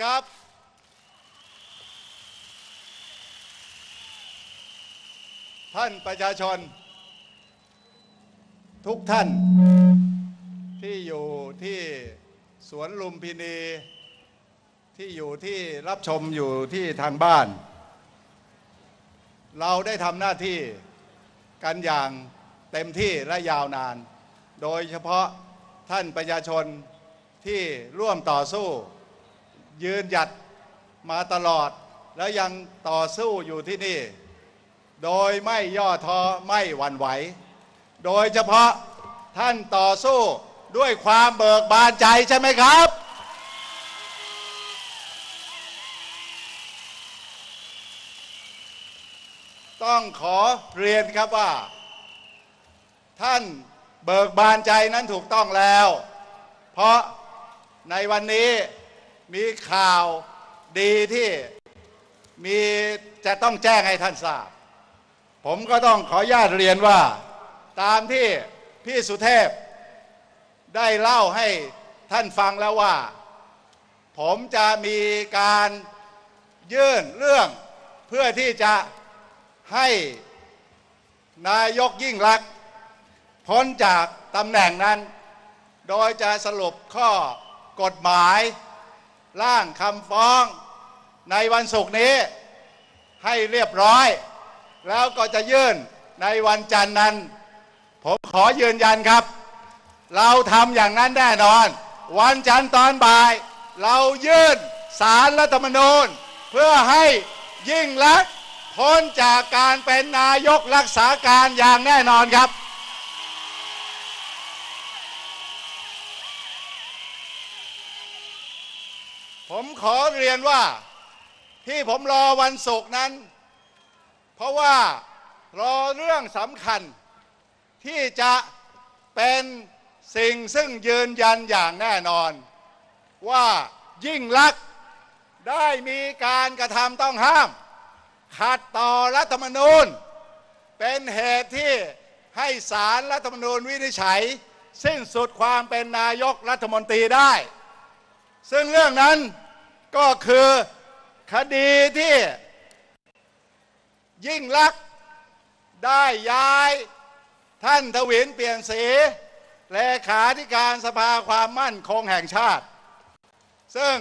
ครับ ท่านประชาชน ทุกท่าน ที่อยู่ที่สวนลุมพินี ที่อยู่ที่รับชมอยู่ที่ทางบ้าน เราได้ทำหน้าที่กันอย่างเต็มที่และยาวนาน โดยเฉพาะท่านประชาชนที่ร่วมต่อสู้ ยืนหยัดมาตลอด แล้วยังต่อสู้อยู่ที่นี่ โดยไม่ย่อท้อไม่หวั่นไหว โดยเฉพาะท่านต่อสู้ด้วยความเบิกบานใจใช่ไหมครับ ต้องขอเรียนครับว่า ท่านเบิกบานใจนั้นถูกต้องแล้ว เพราะในวันนี้ มีข่าวดีที่มีจะต้องแจ้งให้ท่านทราบ ผมก็ต้องขออนุญาตเรียนว่า ตามที่พี่สุเทพ ได้เล่าให้ท่านฟังแล้วว่า ผมจะมีการยื่นเรื่องเพื่อที่จะให้นายกยิ่งรักษณ์พ้นจากตำแหน่งนั้น โดยจะสรุปข้อกฎหมาย ร่างคำฟ้องในวันศุกร์นี้ให้เรียบร้อย แล้วก็จะยื่นในวันจันทร์นั้น ผมขอยืนยันครับ เราทำอย่างนั้นแน่นอน วันจันทร์ตอนบ่าย เรายื่นสารรัฐธรรมนูญ เพื่อให้ยิ่งลักษณ์พ้นจากการเป็นนายกรักษาการอย่างแน่นอนครับ ผมขอเรียนว่าที่ผมรอวันศุกร์นั้น เพราะว่ารอเรื่องสำคัญที่จะเป็นสิ่งซึ่งยืนยันอย่างแน่นอน ว่ายิ่งลักษณ์ได้มีการกระทำต้องห้าม ขัดต่อรัฐธรรมนูญ เป็นเหตุที่ให้สารรัฐธรรมนูญวินิจฉัย สิ้นสุดความเป็นนายกรัฐมนตรีได้ ซึ่งเรื่องนั้นก็คือคดีที่ยิ่งลักษณ์ได้ย้ายท่านทวินเปลี่ยนสีเลขาธิการสภาความมั่นคงแห่งชาติ ซึ่ง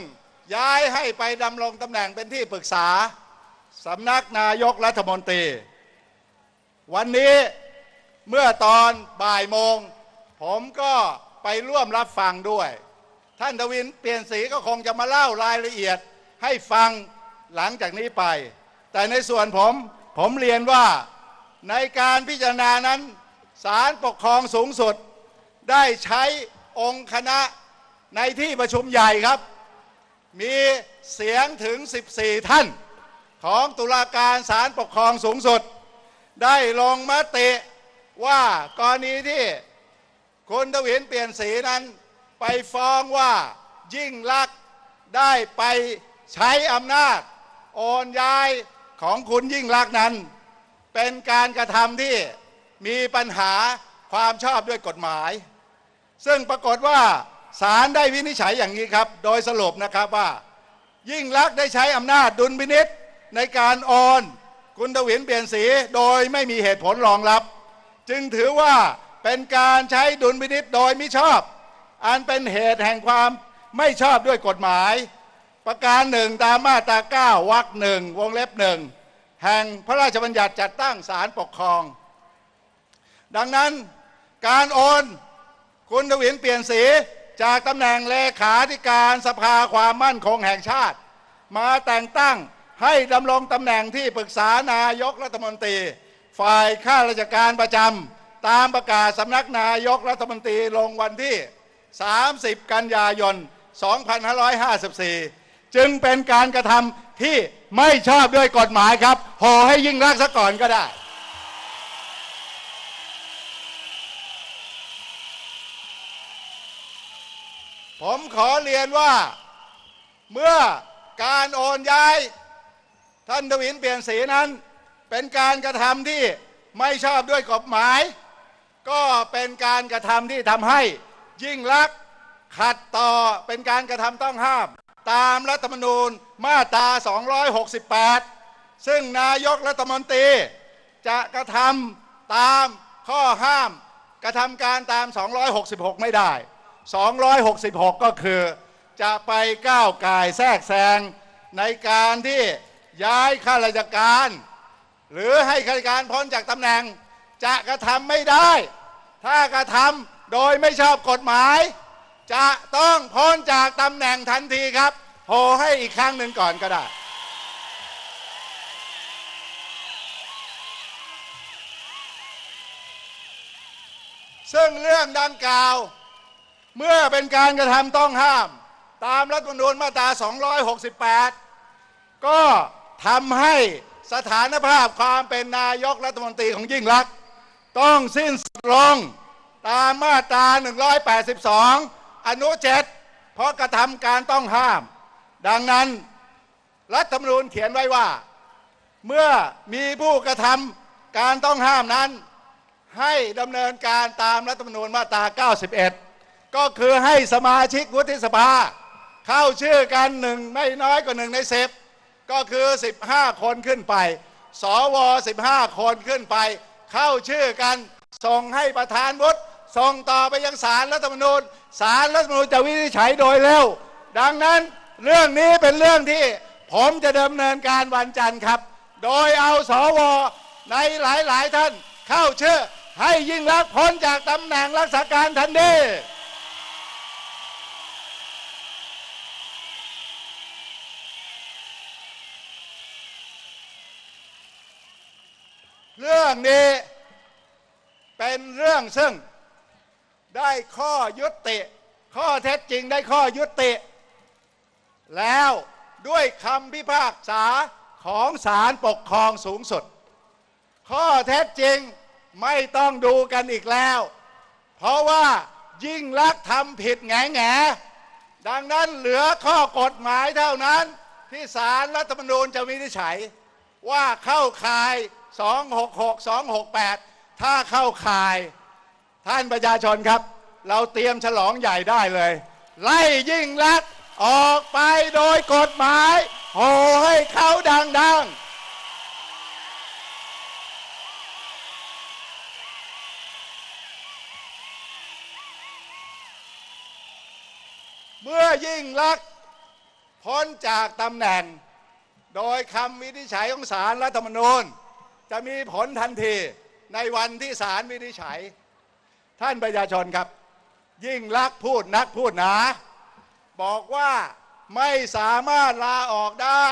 ย้ายให้ไปดำรงตำแหน่งเป็นที่ปรึกษาสำนักนายกรัฐมนตรี วันนี้เมื่อตอนบ่ายโมง ผมก็ไปร่วมรับฟังด้วย ท่านทวินเปลี่ยนสีก็คงจะมาเล่ารายละเอียดให้ฟังหลังจากนี้ไป แต่ในส่วนผมผมเรียนว่าในการพิจารณานั้นศาลปกครองสูงสุด ได้ใช้องค์คณะในที่ประชุมใหญ่ครับ มีเสียงถึง 14 ท่าน ของตุลาการศาลปกครองสูงสุด ได้ลงมติว่ากรณีที่คุณทวินเปลี่ยนสีนั้น ไปฟ้องว่ายิ่งลักษณ์ได้ไปใช้อำนาจ โอนย้ายของคุณยิ่งลักษณ์นั้น เป็นการกระทำที่มีปัญหาความชอบด้วยกฎหมาย ซึ่งปรากฏว่าศาลได้วินิจฉัยอย่างนี้ครับ โดยสรุปนะครับว่า ยิ่งลักษณ์ได้ใช้อำนาจดุลพินิษในการโอนคุณทวินเปลี่ยนสีโดยไม่มีเหตุผลรองรับ จึงถือว่าเป็นการใช้ดุลพินิษโดยมิชอบ อันเป็นเหตุแห่งความไม่ชอบด้วยกฎหมาย ประการหนึ่งตามมาตรา9วรรคหนึ่งวงเล็บหนึ่งแห่งพระราชบัญญัติจัดตั้งศาลปกครอง ดังนั้นการโอนคุณทวินเปลี่ยนสีจากตำแหน่งเลขาธิการสภาความมั่นคงแห่งชาติ มาแต่งตั้งให้ดำรงตำแหน่งที่ปรึกษานายกรัฐมนตรี ฝ่ายข้าราชการประจำตามประกาศสำนักนายกรัฐมนตรีลงวันที่ 30 กันยายน 2554 จึงเป็นการกระทำที่ไม่ชอบด้วยกฎหมายครับขอให้ยิ่งรักซะก่อนก็ได้ ผมขอเรียนว่าเมื่อการโอนย้ายท่านทวินเปลี่ยนสีนั้น เป็นการกระทำที่ไม่ชอบด้วยกฎหมาย ก็เป็นการกระทำที่ทำให้ ยิ่งลักษณ์ขัดต่อเป็นการกระทำต้องห้าม ตามรัฐธรรมนูญมาตรา 268 ซึ่งนายกรัฐมนตรี จะกระทำตามข้อห้าม กระทำการตาม 266 ไม่ได้ 266 ก็คือ จะไปก้าวไก่แทรกแซงในการที่ย้ายข้าราชการ หรือให้ข้าราชการพ้นจากตำแหน่ง จะกระทำไม่ได้ ถ้ากระทำ โดยไม่ชอบกฎหมาย จะต้องพ้นจากตำแหน่งทันทีครับโทรให้อีกครั้งหนึ่งก่อนก็ได้ซึ่งเรื่องดังกล่าว เมื่อเป็นการกระทำต้องห้าม ตามรัฐธรรมนูญมาตรา 268 ก็ทำให้สถานภาพความเป็นนายกรัฐมนตรีของยิ่งลักษณ์ต้องสิ้นสุดลง ตามมาตรา 182 อนุ7เพราะกระทำการต้องห้าม ดังนั้นรัฐธรรมนูญเขียนไว้ว่า เมื่อมีผู้กระทำการต้องห้ามนั้น ให้ดำเนินการตามรัฐธรรมนูญมาตรา 91 ก็คือให้สมาชิกวุฒิสภา เข้าชื่อกันหนึ่งไม่น้อยกว่าหนึ่งในสิบก็คือ 15 คนขึ้นไป สว 15 คนขึ้นไป เข้าชื่อกันส่งให้ประธานวุฒิ ส่งต่อไปยังศาลรัฐธรรมนูญศาลรัฐธรรมนูญจะวินิจฉัยโดยเร็ว ดังนั้นเรื่องนี้เป็นเรื่องที่ผมจะดำเนินการวันจันทร์ครับ โดยเอาสวในหลาย ๆ ท่านเข้าชื่อ ให้ยิ่งรักพ้นจากตำแหน่งรักษาการทันทีเรื่องนี้เป็นเรื่องซึ่ง ได้ข้อยุติ ข้อเท็จจริงได้ข้อยุติ แล้วด้วยคำพิพากษาของศาลปกครองสูงสุด ข้อเท็จจริงไม่ต้องดูกันอีกแล้ว เพราะว่ายิ่งลักทำผิดแง่แง่ดังนั้นเหลือข้อกฎหมายเท่านั้น ที่ศาลรัฐธรรมนูญจะวินิจฉัย ว่าเข้าข่าย 266 268 ถ้าเข้าข่าย ท่านประชาชนครับ เราเตรียมฉลองใหญ่ได้เลย ไล่ยิ่งลักษณ์ออกไปโดยกฎหมายโหให้เขาดังๆเมื่อยิ่งลักษณ์พ้นจากตำแหน่ง โดยคำวินิจฉัยของศาลรัฐธรรมนูญ จะมีผลทันทีในวันที่ศาลวินิจฉัย ท่านประชาชนครับ ยิ่งลักพูดนักพูดหนา บอกว่าไม่สามารถลาออกได้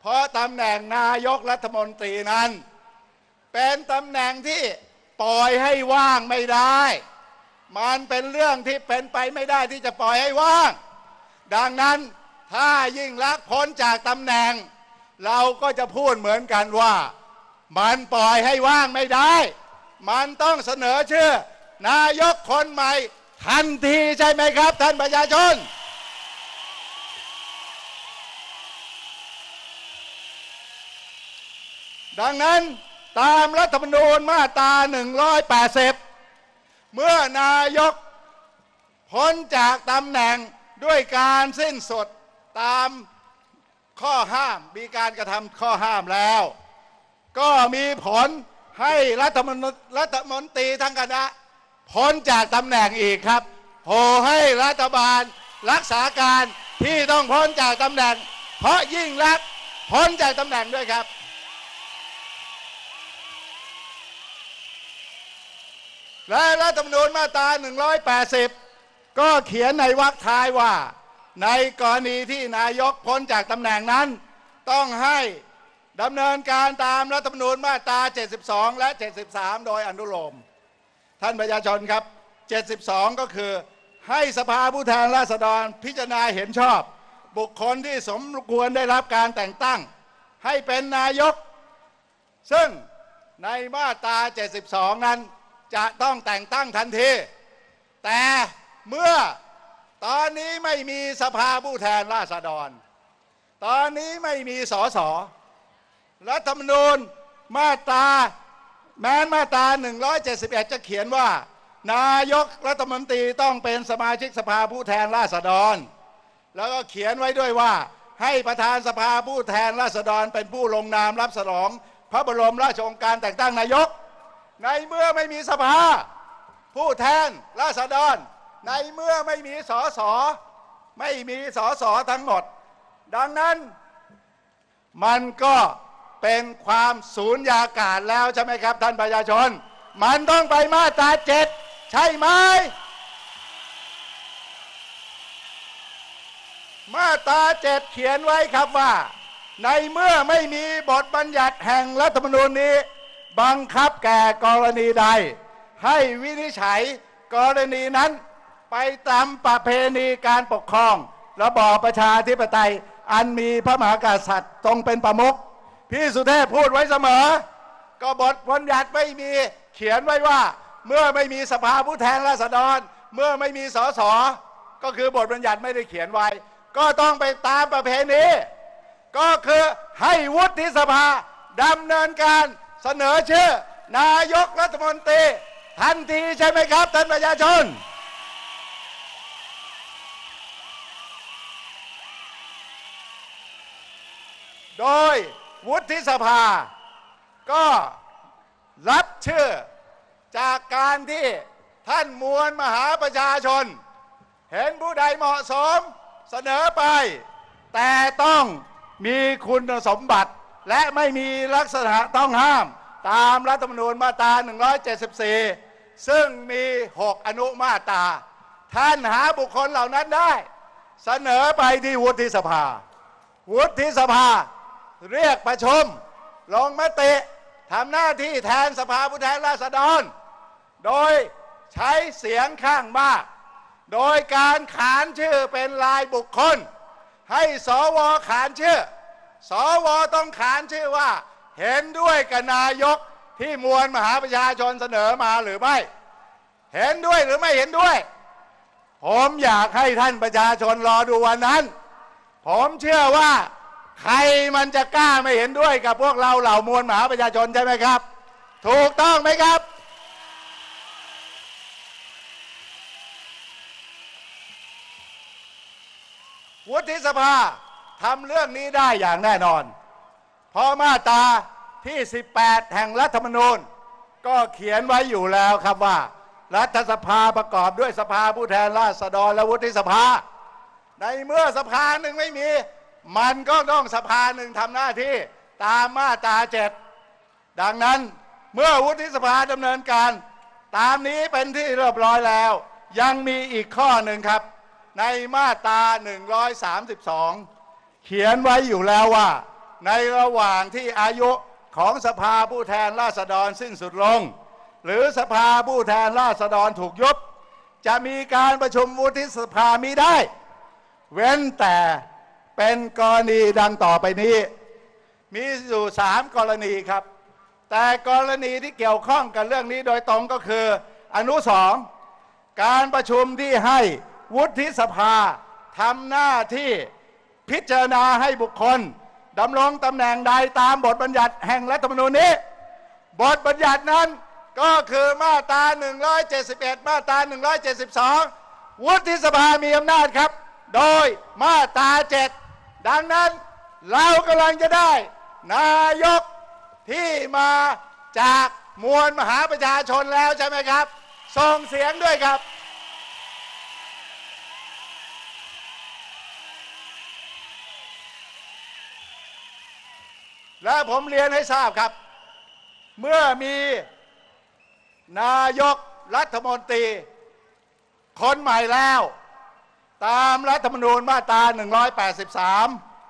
เพราะตำแหน่งนายกรัฐมนตรีนั้น เป็นตำแหน่งที่ปล่อยให้ว่างไม่ได้ มันเป็นเรื่องที่เป็นไปไม่ได้ที่จะปล่อยให้ว่าง ดังนั้นถ้ายิ่งลักพ้นจากตำแหน่ง เราก็จะพูดเหมือนกันว่า มันปล่อยให้ว่างไม่ได้ มันต้องเสนอชื่อ นายกคนใหม่ ทันทีใช่ไหมครับ ท่านประชาชน ดังนั้นตามรัฐธรรมนูญมาตรา180 เมื่อนายกพ้นจากตำแหน่งด้วยการสิ้นสดตามข้อห้ามมีการกระทำข้อห้ามแล้ว ก็มีผลให้รัฐมนตรีรัฐมนตรีทั้งคณะ พ้นจากตำแหน่งอีกครับโหให้รัฐบาลรักษาการที่ต้องพ้นจากตำแหน่ง เพราะยิ่งรักพ้นจากตำแหน่งด้วยครับ และรัฐธรรมนูญมาตรา 180 ก็เขียนในวรรคท้ายว่า ในกรณีที่นายกพ้นจากตำแหน่งนั้น ต้องให้ดำเนินการตามรัฐธรรมนูญมาตรา 72 และ 73 โดยอนุโลม ท่านประชาชนครับ 72 ก็คือให้สภาผู้แทนราษฎรพิจารณาเห็นชอบ บุคคลที่สมควรได้รับการแต่งตั้ง ให้เป็นนายก ซึ่งในมาตรา 72 นั้นจะต้องแต่งตั้งทันที แต่เมื่อตอนนี้ไม่มีสภาผู้แทนราษฎร ตอนนี้ไม่มีสสรัฐธรรมนูญมาตรา แม้นมาตรา171 จะเขียนว่า นายกรัฐมนตรีต้องเป็นสมาชิกสภาผู้แทนราษฎร แล้วก็เขียนไว้ด้วยว่า ให้ประธานสภาผู้แทนราษฎรเป็นผู้ลงนามรับสนอง พระบรมราชโองการแต่งตั้งนายก ในเมื่อไม่มีสภา ผู้แทนราษฎร ในเมื่อไม่มีสสไม่มีสสทั้งหมด ดังนั้นมันก็ เป็นความสูญญากาศแล้วใช่ไหมครับ ท่านประชาชน มันต้องไปมาตราเจ็ดใช่ไหมมาตราเจ็ดเขียนไว้ครับว่า ในเมื่อไม่มีบทบัญญัติแห่งรัฐธรรมนูญนี้ บังคับแก่กรณีใด ให้วินิจฉัยกรณีนั้น ไปตามประเพณีการปกครอง ระบอบประชาธิปไตย อันมีพระมหากษัตริย์ทรงเป็นประมุข พี่สุเทพพูดไว้เสมอ ก็บทบัญญัติไม่มีเขียนไว้ว่า เมื่อไม่มีสภาผู้แทนราษฎร เมื่อไม่มีสสก็คือบทบัญญัติไม่ได้เขียนไว้ ก็ต้องไปตามประเพณีก็คือให้วุฒิสภาดำเนินการเสนอชื่อ นายกรัฐมนตรีทันทีใช่ไหมครับท่านประชาชน โดย วุฒิสภา ก็รับชื่อจากการที่ท่านมวลมหาประชาชน เห็นผู้ใดเหมาะสมเสนอไป แต่ต้องมีคุณสมบัติและไม่มีลักษณะต้องห้ามตามรัฐธรรมนูญมาตรา 174 ซึ่งมี 6 อนุมาตรา ท่านหาบุคคลเหล่านั้นได้ เสนอไปที่วุฒิสภา วุฒิสภา เรียกประชุมลงมติทำหน้าที่แทนสภาผู้แทนราษฎร โดยใช้เสียงข้างมาก โดยการขานชื่อเป็นรายบุคคล ให้สวขานชื่อ สวต้องขานชื่อว่า เห็นด้วยกับนายกที่มวลมหาประชาชนเสนอมาหรือไม่ เห็นด้วยหรือไม่เห็นด้วย ผมอยากให้ท่านประชาชนรอดูวันนั้น ผมเชื่อว่า ใครมันจะกล้าไม่เห็นด้วยกับพวกเราเหล่ามวลมหาประชาชนใช่ไหมครับ ถูกต้องไหมครับ วุฒิสภาทำเรื่องนี้ได้อย่างแน่นอน เพราะมาตราที่ 18 แห่งรัฐธรรมนูญ ก็เขียนไว้อยู่แล้วครับว่า รัฐสภาประกอบด้วยสภาผู้แทนราษฎรและวุฒิสภา ในเมื่อสภาหนึ่งไม่มี มันก็ต้องสภาหนึ่งทำหน้าที่ตามมาตราเจ็ดดังนั้นเมื่อวุฒิสภาดำเนินการ ตามนี้เป็นที่เรียบร้อยแล้ว ยังมีอีกข้อหนึ่งครับ ในมาตรา 132 เขียนไว้อยู่แล้วว่า ในระหว่างที่อายุของสภาผู้แทนราษฎรสิ้นสุดลง หรือสภาผู้แทนราษฎรถูกยุบ จะมีการประชุมวุฒิสภามีได้ เว้นแต่ เป็นกรณีดังต่อไปนี้ มีอยู่สามกรณีครับ แต่กรณีที่เกี่ยวข้องกับเรื่องนี้โดยตรงก็คือ อนุสองการประชุมที่ให้วุฒิสภาทำหน้าที่พิจารณาให้บุคคลดำรงตำแหน่งใดตามบทบัญญัติแห่งรัฐธรรมนูญนี้ บทบัญญัตินั้นก็คือมาตรา 171 มาตรา 172 วุฒิสภามีอำนาจครับ โดยมาตรา 7 ดังนั้นเรากำลังจะได้ นายกที่มาจากมวลมหาประชาชนแล้วใช่ไหมครับ ส่งเสียงด้วยครับ และผมเรียนให้ทราบครับ เมื่อมีนายกรัฐมนตรี คนใหม่แล้ว ตามรัฐธรรมนูญมาตรา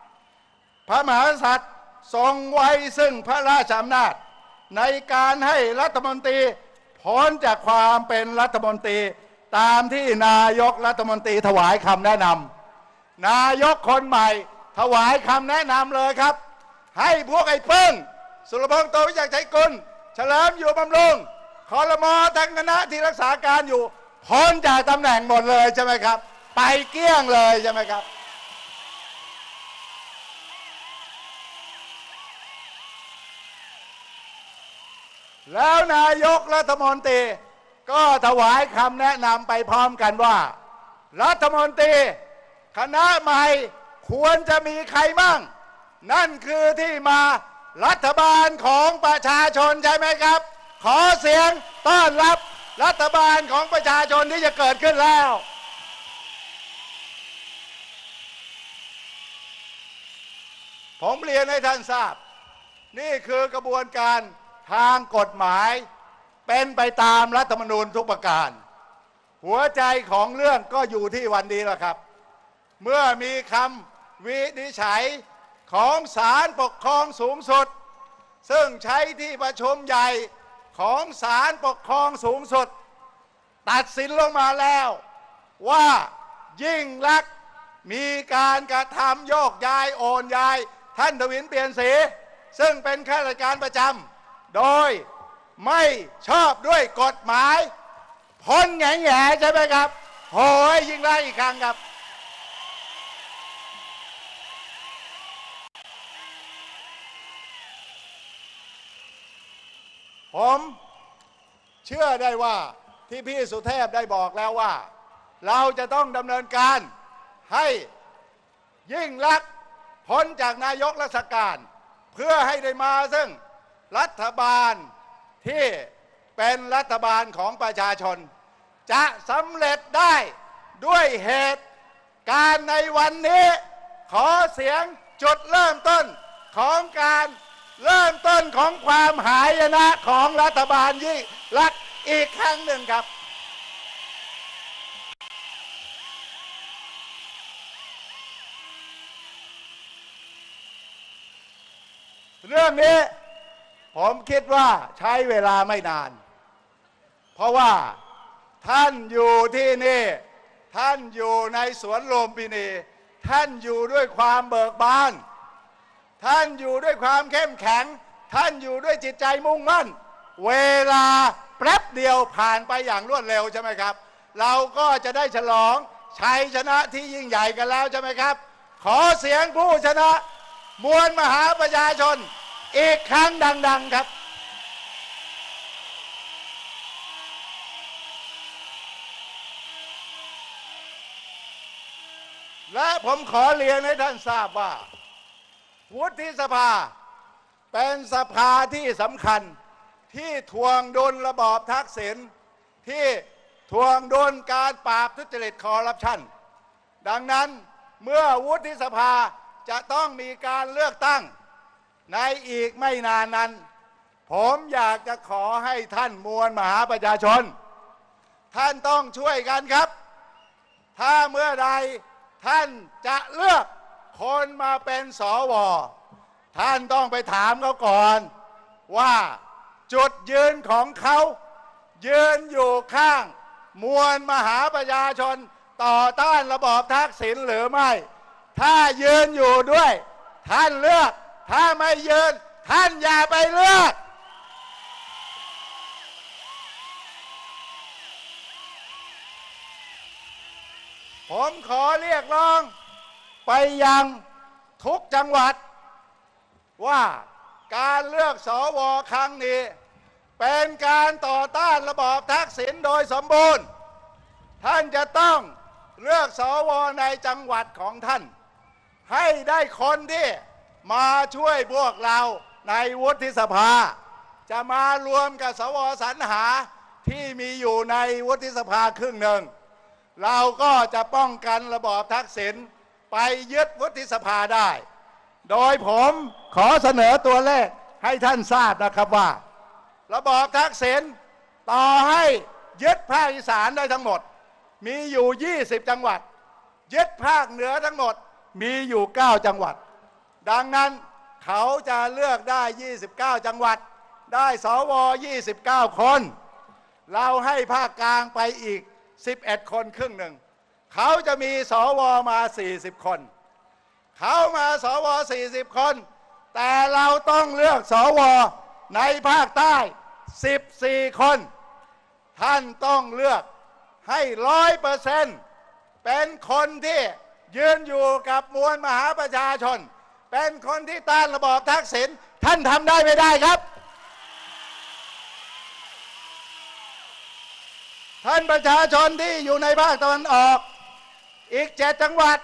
183 พระมหากษัตริย์ทรงไว้ซึ่งพระราชอำนาจ ในการให้รัฐมนตรีพ้นจากความเป็นรัฐมนตรี ตามที่นายกรัฐมนตรีถวายคำแนะนำนายกคนใหม่ถวายคำแนะนำเลยครับ ให้พวกไอ้เปิ้งสุรพงษ์โตวิจักรชัยกุลเฉลิมอยู่บำรุงคอรมอทั้งคณะที่รักษาการอยู่พ้นจากตำแหน่งหมดเลยใช่ไหมครับ ไปเกลี้ยงเลยใช่ไหมครับ แล้วนายกรัฐมนตรี ก็ถวายคำแนะนำไปพร้อมกันว่า รัฐมนตรี คณะใหม่ควรจะมีใครมั่งนั่นคือที่มารัฐบาลของประชาชนใช่ไหมครับ ขอเสียงต้อนรับรัฐบาลของประชาชนที่จะเกิดขึ้นแล้ว ผมเรียนให้ท่านทราบ นี่คือกระบวนการทางกฎหมาย เป็นไปตามรัฐธรรมนูญทุกประการ หัวใจของเรื่องก็อยู่ที่วันนี้แหละครับ เมื่อมีคำวินิจฉัยของศาลปกครองสูงสุด ซึ่งใช้ที่ประชุมใหญ่ของศาลปกครองสูงสุด ตัดสินลงมาแล้ว ว่ายิ่งลักษณ์มีการกระทำโยกย้ายโอนย้าย ท่านทวินเปลี่ยนสีซึ่งเป็นข้าราชการประจำโดยไม่ชอบด้วยกฎหมายพ้นแง่แง่ใช่ไหมครับโหยยิ่งไล่อีกครั้งครับ ผมเชื่อได้ว่าที่พี่สุเทพได้บอกแล้วว่า เราจะต้องดำเนินการให้ยิ่งลักษ พ้นจากนายกรัชการ เพื่อให้ได้มาซึ่งรัฐบาลที่เป็นรัฐบาลของประชาชน จะสำเร็จได้ด้วยเหตุการในวันนี้ ขอเสียงจุดเริ่มต้นของการเริ่มต้นของความหายนะของรัฐบาลยิ่งรักอีกครั้งหนึ่งครับ เรื่องนี้ผมคิดว่าใช้เวลาไม่นาน เพราะว่าท่านอยู่ที่นี่ ท่านอยู่ในสวนลมพินี ท่านอยู่ด้วยความเบิกบาน ท่านอยู่ด้วยความเข้มแข็ง ท่านอยู่ด้วยจิตใจมุ่งมั่น เวลาแป๊บเดียวผ่านไปอย่างรวดเร็วใช่ไหมครับ เราก็จะได้ฉลองชัยชนะที่ยิ่งใหญ่กันแล้วใช่ไหมครับ ขอเสียงผู้ชนะ มวลมหาประชาชน อีกครั้งดัง ๆครับ และผมขอเรียนให้ท่านทราบว่า วุฒิสภา เป็นสภาที่สำคัญที่ทวงดุลระบอบทักษิณที่ทวงดุลการปราบทุจริตคอร์รัปชัน ดังนั้นเมื่อวุฒิสภา จะต้องมีการเลือกตั้ง ในอีกไม่นานนั้น ผมอยากจะขอให้ท่านมวลมหาประชาชน ท่านต้องช่วยกันครับ ถ้าเมื่อใดท่านจะเลือกคนมาเป็นสวท่านต้องไปถามเขาก่อน ว่าจุดยืนของเขายืนอยู่ข้าง มวลมหาประชาชนต่อต้านระบอบทักษิณหรือไม่ ถ้ายืนอยู่ด้วย ท่านเลือก ถ้าไม่ยืน ท่านอย่าไปเลือกผมขอเรียกร้อง ไปยังทุกจังหวัด ว่าการเลือกสวครั้งนี้ เป็นการต่อต้านระบอบทักษิณโดยสมบูรณ์ ท่านจะต้องเลือกสวในจังหวัดของท่าน ให้ได้คนที่มาช่วยพวกเราในวุฒิสภา จะมารวมกับสวสรรหาที่มีอยู่ในวุฒิสภาครึ่งหนึ่ง เราก็จะป้องกันระบอบทักษิณไปยึดวุฒิสภาได้ โดยผมขอเสนอตัวเลขให้ท่านทราบนะครับว่า ระบอบทักษิณต่อให้ยึดภาคอีสานได้ทั้งหมด มีอยู่ 20 จังหวัด ยึดภาคเหนือทั้งหมด มีอยู่ 9 จังหวัด ดังนั้นเขาจะเลือกได้ 29 จังหวัด ได้สว 29 คน เราให้ภาคกลางไปอีก 11 คนครึ่งหนึ่ง เขาจะมีสวมา 40 คน เขามาสว 40 คน แต่เราต้องเลือกสวในภาคใต้ 14 คน ท่านต้องเลือกให้ร้อยเปอร์เซ็นต์เป็นคนที่ ยืนอยู่กับมวลมหาประชาชน เป็นคนที่ต้านระบอบทักษิณท่านทำได้ไม่ได้ครับ ท่านประชาชนที่อยู่ในภาคตะวันออก อีกเจ็ดจังหวัด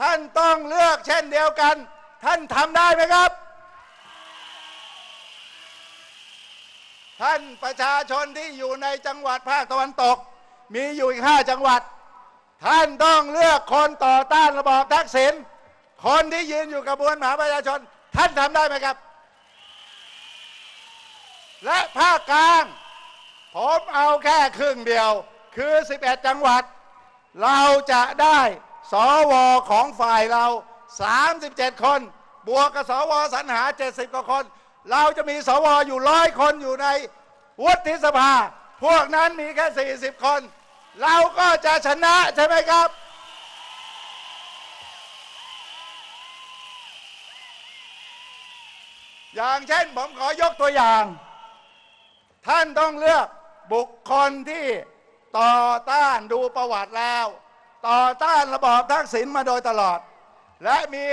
ท่านต้องเลือกเช่นเดียวกัน ท่านทำได้ไหมครับ ท่านประชาชนที่อยู่ในจังหวัดภาคตะวันตก มีอยู่อีกห้าจังหวัด ท่านต้องเลือกคนต่อต้านระบอบทักษิณคนที่ยืนอยู่กับวลมหาประชาชน ท่านทำได้ไหมครับ และภาคกลาง ผมเอาแค่ครึ่งเดียว คือ 11 จังหวัด เราจะได้สวของฝ่ายเรา 37 คน บวกกับสวสรรหา 70 กว่าคน เราจะมีสวอยู่ร้อยคนอยู่ในวุฒิสภา พวกนั้นมีแค่ 40 คน เราก็จะชนะใช่ไหมครับ อย่างเช่นผมขอยกตัวอย่าง ท่านต้องเลือกบุคคลที่ต่อต้านดูประวัติแล้ว ต่อต้านระบอบทักษิณมาโดยตลอด และมี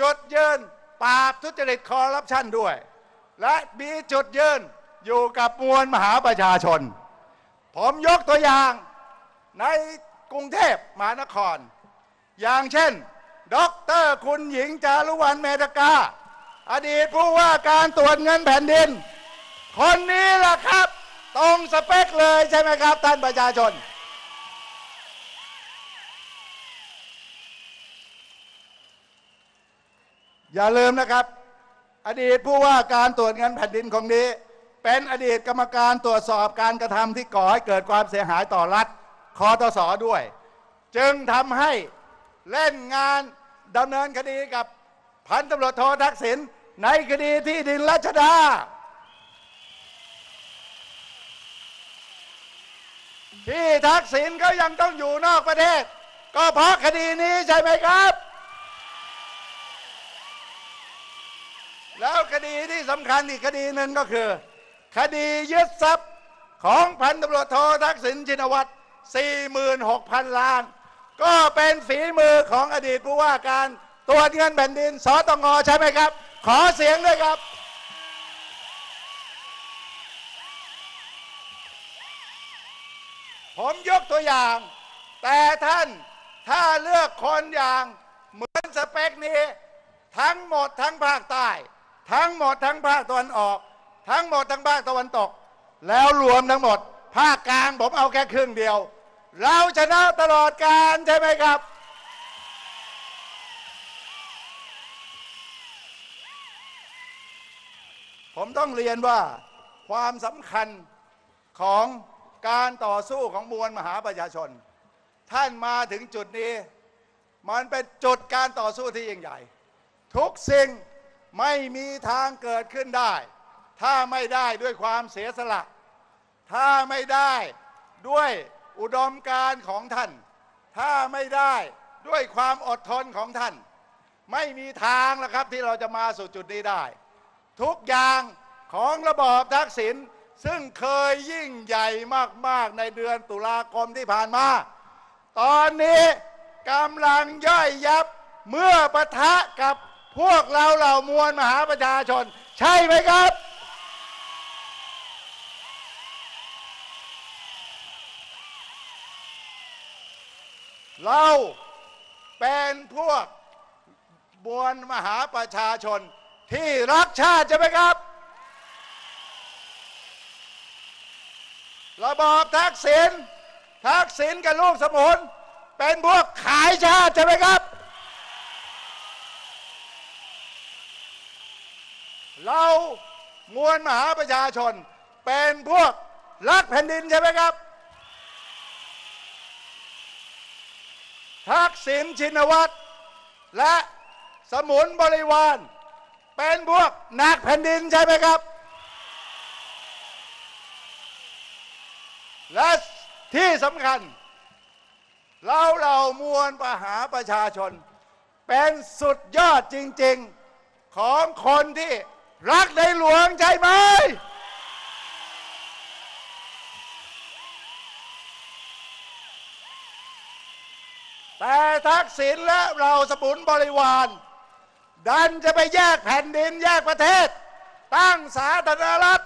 จุดยืนปราบทุจริตคอร์รัปชันด้วย และมีจุดยืนอยู่กับมวลมหาประชาชน ผมยกตัวอย่าง ในกรุงเทพมหานคร อย่างเช่นด็อกเตอร์คุณหญิงจารุวรรณเมตกา อดีตผู้ว่าการตรวจเงินแผ่นดิน คนนี้แหละครับ ตรงสเปคเลยใช่ไหมครับ ท่านประชาชน อย่าลืมนะครับ อดีตผู้ว่าการตรวจเงินแผ่นดินของนี้ เป็นอดีตกรรมการตรวจสอบการกระทำที่ก่อให้เกิดความเสียหายต่อรัฐ คอตสอด้วย จึงทำให้เล่นงานดำเนินคดีกับพันตำรวจโททักษิณในคดีที่ดินรัชดา ที่ทักษิณเขายังต้องอยู่นอกประเทศ ก็เพราะคดีนี้ใช่ไหมครับ แล้วคดีที่สำคัญอีกคดีหนึ่งก็คือ คดียึดทรัพย์ของพันตำรวจโททักษิณชินวัตร 46,000 ล้าน ก็เป็นฝีมือของอดีตผู้ว่าการตรวจเงินแผ่นดินสตงใช่ไหมครับ ขอเสียงด้วยครับ ผมยกตัวอย่าง แต่ท่านถ้าเลือกคนอย่างเหมือนสเปคนี้ ทั้งหมดทั้งภาคใต้ ทั้งหมดทั้งภาคตะวันออก ทั้งหมดทั้งภาคตะวันตก แล้วรวมทั้งหมด ภาคกลางผมเอาแค่ครึ่งเดียว เราชนะตลอดการใช่ไหมครับ ผมต้องเรียนว่าความสำคัญของการต่อสู้ของมวลมหาประชาชน ท่านมาถึงจุดนี้ มันเป็นจุดการต่อสู้ที่ยิ่งใหญ่ ทุกสิ่งไม่มีทางเกิดขึ้นได้ ถ้าไม่ได้ด้วยความเสียสละ ถ้าไม่ได้ด้วยอุดมการณ์ของท่าน ถ้าไม่ได้ด้วยความอดทนของท่าน ไม่มีทางแล้วครับที่เราจะมาสู่จุดนี้ได้ ทุกอย่างของระบอบทักษิณซึ่งเคยยิ่งใหญ่มาก ๆ ในเดือนตุลาคมที่ผ่านมา ตอนนี้กำลังย่อยยับเมื่อปะทะกับพวกเราเหล่ามวลมหาประชาชน ใช่ไหมครับ เราเป็นพวกมวลมหาประชาชนที่รักชาติใช่ไหมครับ ระบอบทักษิณทักษิณกับลูกสมุน เป็นพวกขายชาติใช่ไหมครับ เรามวลมหาประชาชนเป็นพวกรักแผ่นดินใช่ไหมครับ ทักษิณชินวัตร และสมุนบริวาร เป็นพวกนักแผ่นดินใช่ไหมครับ และที่สำคัญ เราเรามวลประหาประชาชน เป็นสุดยอดจริง ๆ ของคนที่รักในหลวงใช่ไหม แต่ทักษิณและเราสมุนบริวาร ดันจะไปแยกแผ่นดินแยกประเทศ ตั้งสาธารณรัฐ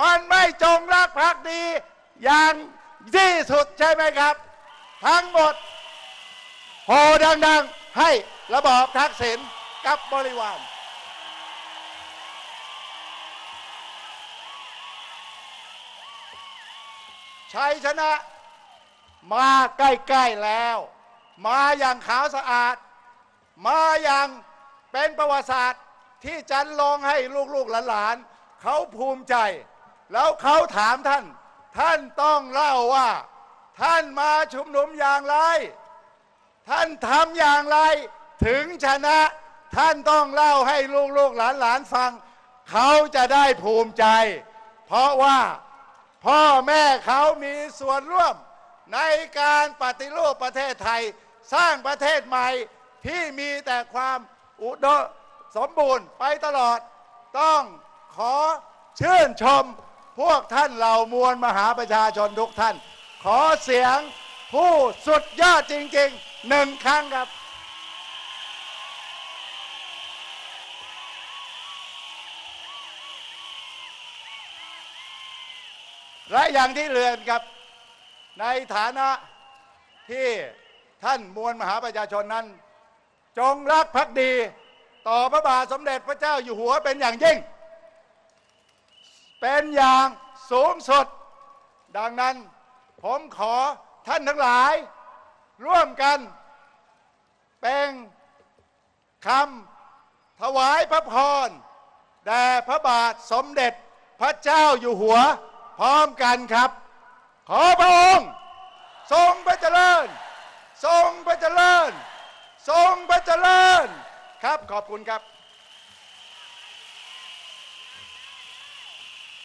มันไม่จงรักภักดี อย่างที่สุดใช่ไหมครับ ทั้งหมดโหดังๆ ให้ระบอบทักษิณกับบริวารชัยชนะมาใกล้ ๆ แล้ว มาอย่างขาวสะอาด มาอย่างเป็นประวัติศาสตร์ที่จันลองให้ลูกๆหลานๆเขาภูมิใจ แล้วเขาถามท่าน ท่านต้องเล่าว่า ท่านมาชุมนุมอย่างไร ท่านทำอย่างไรถึงชนะ ท่านต้องเล่าให้ลูกๆหลานๆฟัง เขาจะได้ภูมิใจ เพราะว่าพ่อแม่เขามีส่วนร่วมในการปฏิรูปประเทศไทย สร้างประเทศใหม่ที่มีแต่ความอุดมสมบูรณ์ไปตลอด ต้องขอชื่นชมพวกท่านเหล่ามวลมหาประชาชนทุกท่าน ขอเสียงผู้สุดยอดจริงๆหนึ่งครั้งครับ และอย่างที่เรียนครับในฐานะที่ ท่านมวลมหาประชาชนนั้น จงรักภักดี ต่อพระบาทสมเด็จพระเจ้าอยู่หัวเป็นอย่างยิ่ง เป็นอย่างสูงสุด ดังนั้นผมขอท่านทั้งหลาย ร่วมกันเป็นคำถวายพระพรแด่พระบาทสมเด็จพระเจ้าอยู่หัวพร้อมกันครับ ขอพระองค์ ทรงพระเจริญ ทรงพระเจริญ ทรงพระเจริญ ครับขอบคุณครับ